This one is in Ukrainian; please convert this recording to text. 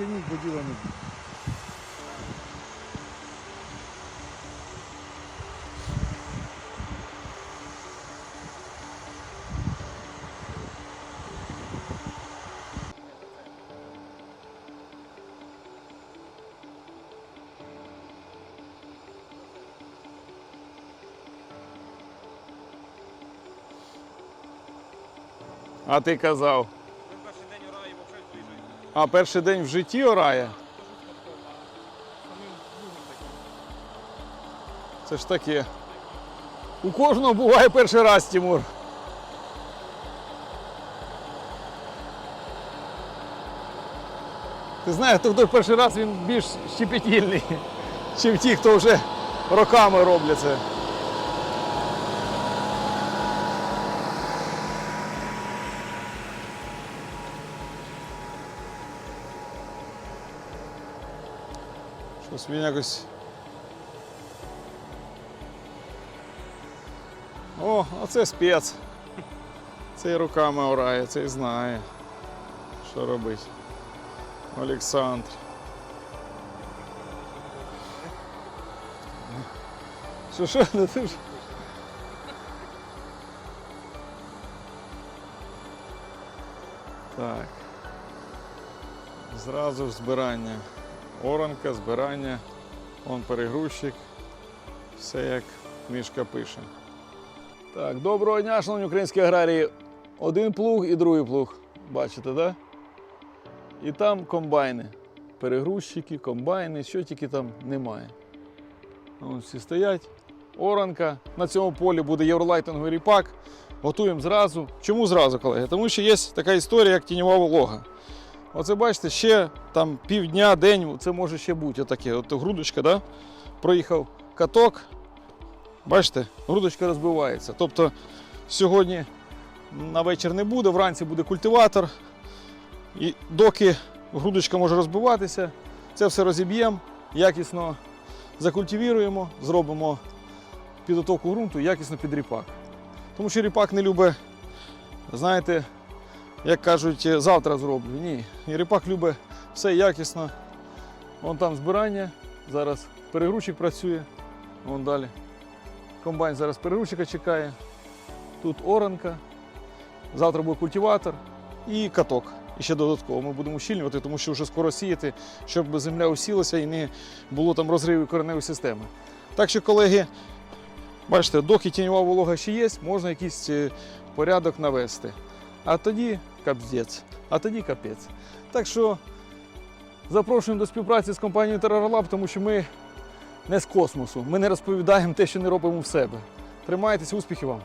тяніть, бо діла. А ти казав. А перший день в житті орає. Це ж таке. У кожного буває перший раз, Тимур. Ти знаєш, хто перший раз він більш щепетільний, ніж ті, хто вже роками роблять це. Щось він якось О, а це спец. Цей руками орає, цей знає, що робить. Олександр. Що, що, ну ти ж. Так. Зразу ж збирання. Оранка, збирання, он перегрузчик. Все як книжка пише. Так, доброго дня, шановні українські аграрії. Один плуг і другий плуг. Бачите? Да? І там комбайни. Перегрузчики, комбайни, що тільки там немає. Вон всі стоять. Оранка. На цьому полі буде євролайтинговий ріпак. Готуємо зразу. Чому зразу, колеги? Тому що є така історія, як тіньова волога. Оце бачите, ще там півдня, день, це може ще бути отаке. От грудочка, да? проїхав каток, Бачите, грудочка розбивається. Тобто сьогодні на вечір не буде, вранці буде культиватор. І доки грудочка може розбиватися, це все розіб'ємо, якісно закультивіруємо, зробимо підготовку ґрунту, якісно під ріпак. Тому що ріпак не любить, знаєте, як кажуть, завтра зроблю. Ні. І ріпак любить все якісно. Вон там збирання, зараз перегрузчик працює, вон далі. Комбайн зараз переручика чекає. Тут оранка. Завтра буде культиватор і каток. І ще додатково ми будемо ущільнювати, тому що вже скоро сіяти, щоб земля усілася і не було там розривів кореневої системи. Так що, колеги, бачите, доки тіньова волога ще є, можна якийсь е, порядок навести. А тоді капздець, а тоді капець. Так що запрошуємо до співпраці з компанією TerraLab, тому що ми не з космосу. Ми не розповідаємо те, що не робимо в себе. Тримайтеся, успіхів вам!